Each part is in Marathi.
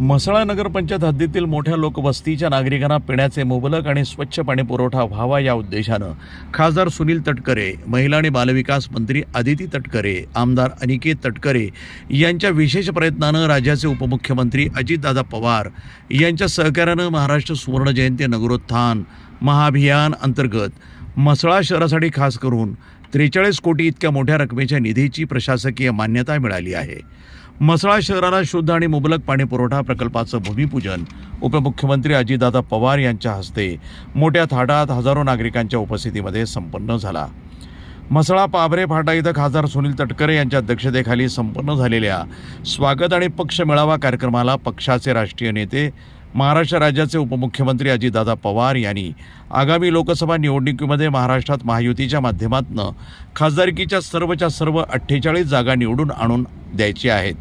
म्हसळा नगरपंचायत हद्दीतील मोठ्या लोकवस्तीच्या नागरिकांना पिण्याचे मुबलक आणि स्वच्छ पाणी पुरवठा व्हावा या उद्देशानं खासदार सुनील तटकरे महिला आणि बालविकास मंत्री आदिती तटकरे आमदार अनिकेत तटकरे यांच्या विशेष प्रयत्नानं राज्याचे उपमुख्यमंत्री अजितदादा पवार यांच्या सहकार्यानं महाराष्ट्र सुवर्ण जयंती नगरोत्थान महाअभियान अंतर्गत म्हसळा शहरासाठी खास करून त्रेचाळीस कोटी इतक्या मोठ्या रकमेच्या निधीची प्रशासकीय मान्यता मिळाली आहे. म्हसळा शहराला शुद्ध आणि मुबलक पाणी पुरवठा प्रकल्पाचं भूमिपूजन. उपमुख्यमंत्री अजितदादा पवार यांच्या हस्ते मोठ्या थाटात हजारो नागरिकांच्या उपस्थितीमध्ये संपन्न झाला. म्हसळा पाभरे फाटा इथं खासदार सुनील तटकरे यांच्या अध्यक्षतेखाली संपन्न झालेल्या स्वागत आणि पक्ष मेळावा कार्यक्रमाला पक्षाचे राष्ट्रीय नेते महाराष्ट्र राज्याचे उपमुख्यमंत्री अजितदादा पवार यांनी आगामी लोकसभा निवडणुकीमध्ये महाराष्ट्रात महायुतीच्या माध्यमातून खासदारकीच्या सर्वच्या सर्व अठ्ठेचाळीस जागा निवडून आणून द्यायची आहेत.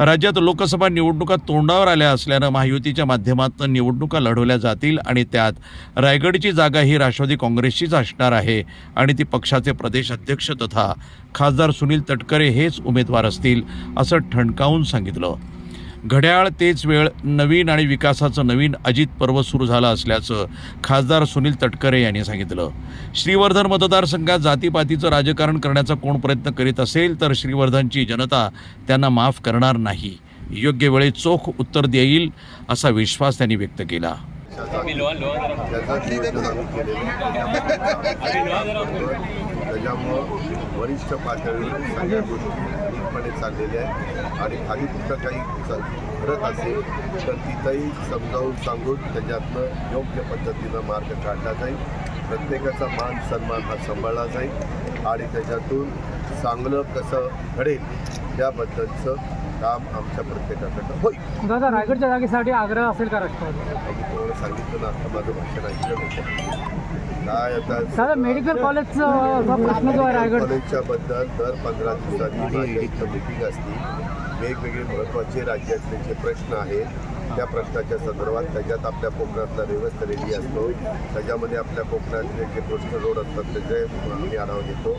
राज्यात लोकसभा निवडणुका तोंडावर आल्या असल्यानं महायुतीच्या माध्यमातून निवडणुका लढवल्या जातील आणि त्यात रायगडची जागा ही राष्ट्रवादी काँग्रेसचीच असणार आहे आणि ती पक्षाचे प्रदेश अध्यक्ष तथा खासदार सुनील तटकरे हेच उमेदवार असतील असं ठणकावून सांगितलं. घड्याळ तेच वेळ नवीन आणि विकासाचं नवीन अजित पर्व सुरू झालं असल्याचं खासदार सुनील तटकरे यांनी सांगितलं श्रीवर्धन मतदारसंघात जातीपातीचं राजकारण करण्याचा कोण प्रयत्न करीत असेल तर श्रीवर्धनची जनता त्यांना माफ करणार नाही योग्य वेळी चोख उत्तर देईल असा विश्वास त्यांनी व्यक्त केला त्याच्यामुळं वरिष्ठ पातळीवर सगळ्या गोष्टी नीटपणे चाललेल्या आहेत. आणि खाली कुठं काही घडत असेल तर तिथंही समजावून सांगून त्याच्यातनं योग्य पद्धतीनं मार्ग काढला जाईल. प्रत्येकाचा मान सन्मान हा सांभाळला जाईल. आणि त्याच्यातून चांगलं कसं घडेल त्याबद्दलचं काम आमच्या प्रत्येकाकडं होईल. दादा रायगडच्या जागेसाठी आग्रह असेल का राष्ट्रवादी सांगितलं ना आता माझं भाषण ऐकलं काय आता मेडिकल कॉलेजचा प्रश्न जो आहे रायगड कॉलेजच्या बद्दल दर पंधरा दिवसांनी माझ्या इथं मिटिंग असते वेगवेगळे महत्त्वाचे राज्यातले जे प्रश्न आहेत त्या प्रश्नाच्या संदर्भात त्याच्यात आपल्या कोकणातला व्यवस्था रेडी असतो. त्याच्यामध्ये आपल्या कोकणातले जे प्रश्न रोड असतात त्याचे आम्ही आढावा घेतो.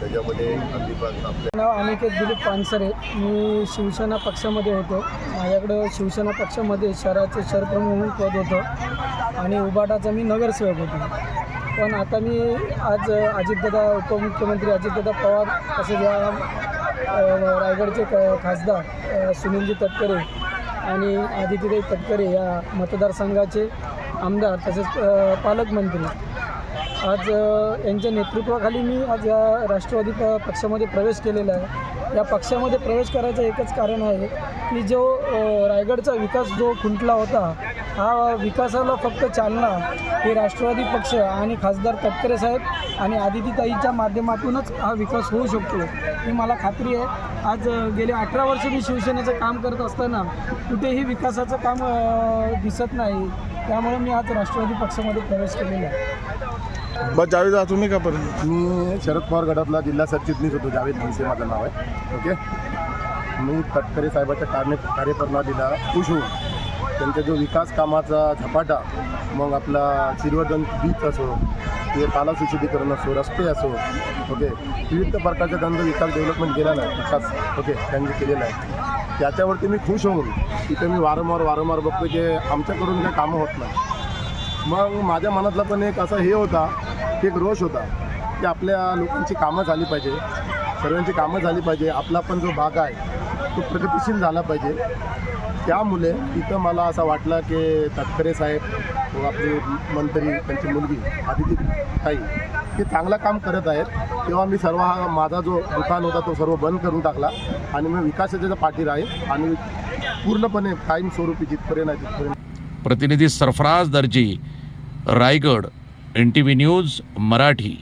त्याच्यामध्ये अलिबाग आपल्या नाव अनिकेत दिलीप पानसरे. मी शिवसेना पक्षामध्ये होतो. माझ्याकडं शिवसेना पक्षामध्ये शहराचे शहरप्रमुख म्हणून पद होतं. आणि उबाटाचा मी नगरसेवक होतो. पण आता मी आज अजितदादा उपमुख्यमंत्री अजितदादा पवार असे ज्या अ, रायगडचे खासदार सुनीलजी तटकरे आणि आदित्यताई तटकरे या मतदारसंघाचे आमदार तसेच पालकमंत्री. आज यांच्या नेतृत्वाखाली मी आज या राष्ट्रवादी पक्षामध्ये प्रवेश केलेला आहे. या पक्षामध्ये प्रवेश करायचं एकच कारण आहे की जो रायगडचा विकास जो खुंटला होता हा विकासाला फक्त चालना हे राष्ट्रवादी पक्ष आणि खासदार तटकरे साहेब आणि आदितीताईच्या माध्यमातूनच हा विकास होऊ शकतो. ही मला खात्री आहे. आज गेले अठरा वर्ष मी शिवसेनेचं काम करत असताना कुठेही विकासाचं काम दिसत नाही. त्यामुळे मी आज राष्ट्रवादी पक्षामध्ये प्रवेश केलेला आहे. बस जावेद आ तुम्ही का परत मी शरद पवार गटातला जिल्हा सरचिटणीस होतो जावेद मनसे माझं नाव आहे. ओके? मी तटकरे साहेबाच्या कार्य कार्यप्रणालीला खुश होऊन त्यांचा जो विकास कामाचा झपाटा मग आपला श्रीवर्धन बीच असो ते पाला सुशुद्धीकरण असो रस्ते असो ओके? विविध प्रकारचा त्यांचा विकास डेव्हलपमेंट केला नाही विकास ओके त्यांनी केलेला आहे. त्याच्यावरती मी खुश होऊन तिथे मी वारंवार वारंवार बघतो की आमच्याकडून काही कामं होत नाही. मग माझ्या मनातला पण एक असा हे होता एक रोष होता की आपल्या लोकांची कामं झाली पाहिजे. सर्वांची कामं झाली पाहिजे. आपला पण जो भाग आहे तो प्रगतिशील झाला पाहिजे. त्यामुळे तिथं मला असं वाटलं की तटकरे साहेब व आपले मंत्री त्यांची मुलगी आदिती ताई ते चांगलं काम करत आहेत. तेव्हा मी सर्व हा माझा जो दुकान होता तो सर्व बंद करून टाकला. आणि मी विकासाच्या पाठी राहील आणि पूर्णपणे कायमस्वरूपी जिथपर्यंत आहे तिथपर्यंत. प्रतिनिधी Sarfaraz Darji Raigad. N T V news Marathi.